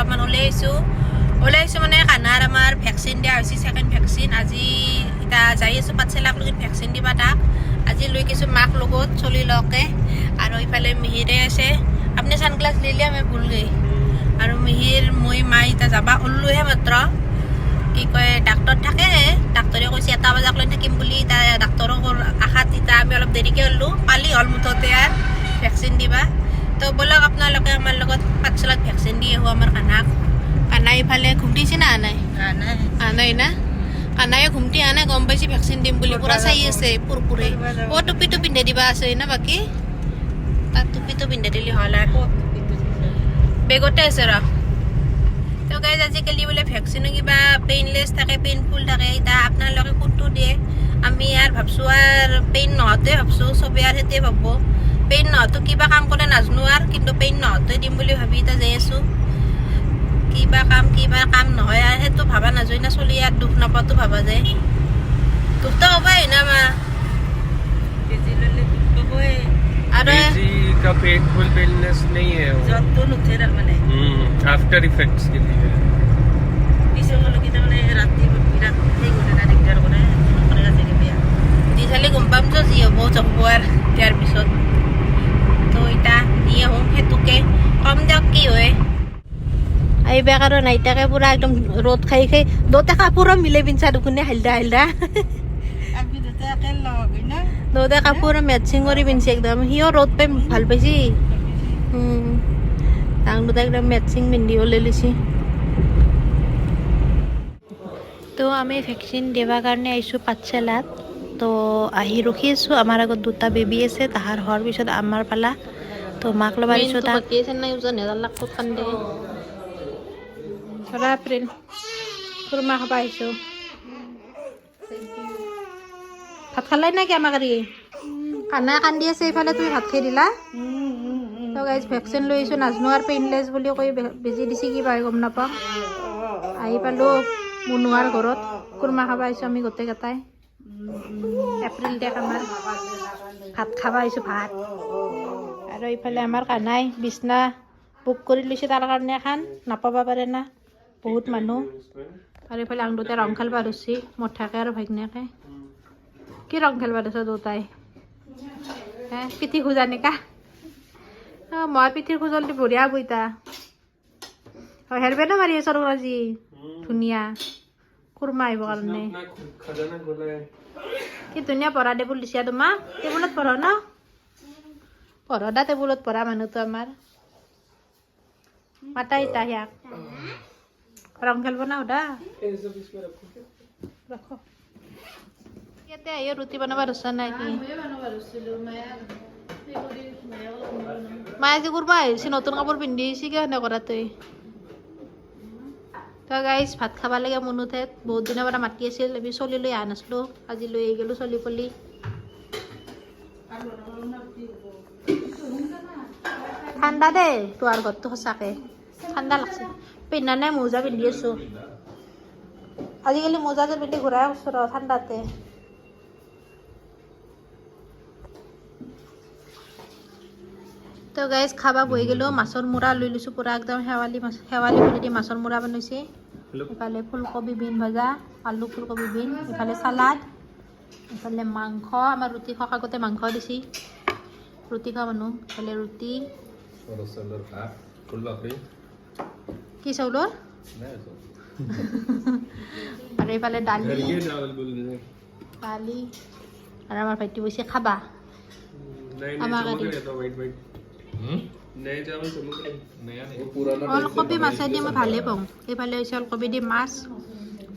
অলপমান ওলাই আহিছোঁ ওলাই আহিছোঁ মানে কানাৰ আমাৰ ভেকচিন দিয়া হৈছে ছেকেণ্ড ভেকচিন আজি এতিয়া যাই আছোঁ পাঠশালাক লগি ভেকচিন দিবা তাক। আজি লৈ গৈছোঁ মাক লগত চলি লওঁকে। আৰু ইফালে মিহিৰে আছে। আপুনি চানগ্লাছ লিলে আমি ভুল গৈ আৰু মিহিৰ, মই মা এতিয়া যাবা ওলোহে মাত্ৰ। কি কয় ডাক্তৰ থাকে। ডাক্তৰে কৈছে, এটা বজাক লৈ থাকিম বুলি। এতিয়া ডাক্তৰৰ আশাত এতিয়া আমি অলপ দেৰিকৈ ওলো পালি হ'ল মুঠতে আৰু। ভেকচিন দিবা। তো ব'লক আপোনালোকে আমাৰ লগত পাঠশালাত ভেকচিন দি আহোঁ আমাৰ কানাক কানাই ইফালে ঘুমটিছে না নাই আনাই না? কানায়ে ঘুমটি আনে গম পাইছে ভেকচিন দিম বুলি পুৰা চাই আছে পুৰপুৰে। অ টুপিটো পিন্ধাই দিবা আছে না বাকী? তাত টুপিটো পিন্ধাই দিলে হ'ল আৰু বেগতে আছে ৰ। তো গাইজ আজিকালি বোলে ভেকচিনো কিবা পেইনলেছ থাকে পেইনফুল থাকে এতিয়া আপোনালোকে কোনটো দিয়ে? আমি আৰু ভাবছোঁ আৰু পেইন নহওঁতে ভাবছোঁ চবেই আৰু সেইটোৱে ভাবব পেইন নহওঁতো কিবা কাম কৰে নাজানো আৰু কিন্তু পেইন নহওঁতে দিম বুলি ভাবি এতিয়া যাই আছোঁ কিবা কাম কিবা কাম নহয় আৰু সেইটো ভাবা নাযায় না চলি আৰু দুখ নাপাওঁতো ভাবা যায় দুখটো হ'বই না মা আৰু जी का पेनफुल पेनलेस नहीं है वो যতটো নুঠে তাৰমানে आफ्टर इफेक्ट्स के लिए আহিবা কাৰণ আইতাকে পুৰা একদম ৰ'দ খাই খাই দুটা কাপোৰো মিলে পিন্ধা দুখনে হালদা হালদা দুটা কাপোৰ মেটচিং কৰি পিন্ধছে একদম। সিও ৰ'দ পাই ভালো পাইছি। তাং দুটা একদম মেটচিং পিন্ধিবলৈ লৈছে। তো আমি ভেকচিন দিবৰ কাৰণে আহিছোঁ পাঠশালাত। তো আহি ৰখি আছোঁ। আমাৰ আগত দুটা বেবী আছে তাহাৰ হোৱাৰ পিছত আমাৰ পালা। তো মাক ল'ব আহিছোঁ তাক। ধৰা প্ৰিন খুৰমা খাব আহিছোঁ ভাত খালাই নেকি আমাক আৰু কানাই কান্দি আছে এইফালে তুমি ভাত খাই দিলা তো গাইজ ভেকচিন লৈ আহিছোঁ নাজনো আৰু পেইনলেছ বুলি কৈ বেজি দিছে কি পাই গম নাপাওঁ আহি পালোঁ মুনুৱাৰ ঘৰত কুৰমা খাব আহিছোঁ আমি গোটেইকেইটাই এপ্ৰিল ডেক আমাৰ ভাত খাব আহিছোঁ ভাত আৰু ইফালে আমাৰ কানাই বিচনা বুক কৰি লৈছে তাৰ কাৰণে এখন নাপাব পাৰে না বহুত মানুহ। আৰু এইফালে আং দুটাই ৰং খেলবা ধৰিছে মঠাকে আৰু ভাগ্নাকে। কি ৰং খেলবা ধৰিছ দুটাই? হে পিঠি খোজা নিকা? অঁ মই পিঠিৰ খোজলটো বঢ়িয়া বইতা অঁ হেলমেটো মাৰি আছ আৰু আজি। ধুনীয়া। কুৰ্মা আহিব কাৰণে। কি ধুনীয়া পঢ়া টেবুল দিছা তোমাক। টেবুলত পঢ় ন? পঢ় দা টেবুলত পঢ়া মানুহটো আমাৰ। মাতা ইতা সিয়াক। রং খেলব না ওটা রাখো কেতে আইও রুটি বানাবার রসা নাকি মায়া যে করবা আইসি নতুন কাপড় পিন্ধি আইসি কে হেনে করা তুই তো গাইছ ভাত খাব লাগে মনুতে বহুত দিনৰ পৰা মাতি আছিল আমি চলি লৈ অহা নাছিলোঁ আজি লৈ আহি গ'লোঁ চলি পলি ঠাণ্ডা দেই তোহাৰ ঘৰটো সঁচাকৈ ঠাণ্ডা লাগছে পিন্ধা নাই মোজা পিন্ধি আছোঁ। আজিকালি মোজা যে পিন্ধি ঘূৰাই আছোঁ ৰ ঠাণ্ডাতে। তো গাইজ খাবা বহি গ'লোঁ মাছৰ মূৰা লৈ লৈছোঁ পূৰা একদম শেৱালি মাছ শেৱালি বুলি দি মাছৰ মূৰা বনাইছে। ইফালে ফুলকবি বিন ভজা আলু ফুলকবি বিন ইফালে চালাড ইফালে মাংস আমাৰ ৰুটি খোৱা আগতে মাংস দিছি। ৰুটি খোৱা মানুহ ইফালে ৰুটি। কি চাউলৰ আৰু এইফালে দালি। দালি আৰু আমাৰ ভাইটি বৈছে খাবা। অলকবি মাছে দি মই ভালেই পাওঁ। এইফালে হৈছে ওলকবি দি মাছ।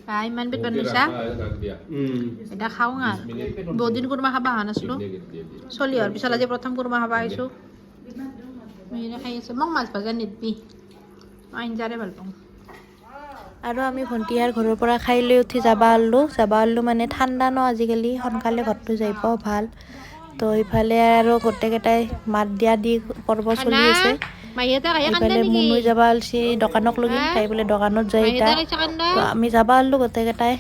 বা ইমান পেট বান্ধিছা এতিয়া খাওঁ আ। বহুদিন কোনোবা খাব অহা নাছিলোঁ। চলি অহাৰ পিছত আজি প্ৰথম কোনোবা খাব আহিছোঁ। খাই আছোঁ। মোক মাছ ভাজা নিদিবি। আঞ্জাৰে ভালো পাওঁ আৰু আমি ভণ্টিয়াৰ ঘৰৰ পৰা খাই লৈ উঠি যাবা ওল্লোঁ যাবা ওল্লোঁ মানে ঠাণ্ডা ন আজিকালি সোনকালে ঘৰটো যাই পাওঁ ভালো। তো ইফালে আৰু গোটেইকেইটাই মাত দিয়া দি পৰ্ব চলি আছে। ইফালে মুনুই যাবা ওলছি দোকানক লগি তাই বোলে দোকানত যায় এতিয়া আমি যাবা ওল্লোঁ গোটেইকেইটাই।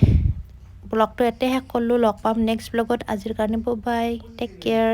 ব্লগটো ইয়াতে শেষ কৰিলোঁ লগ পাম নেক্সট ব্লগত। আজিৰ কাৰণে বাই টেক কেয়াৰ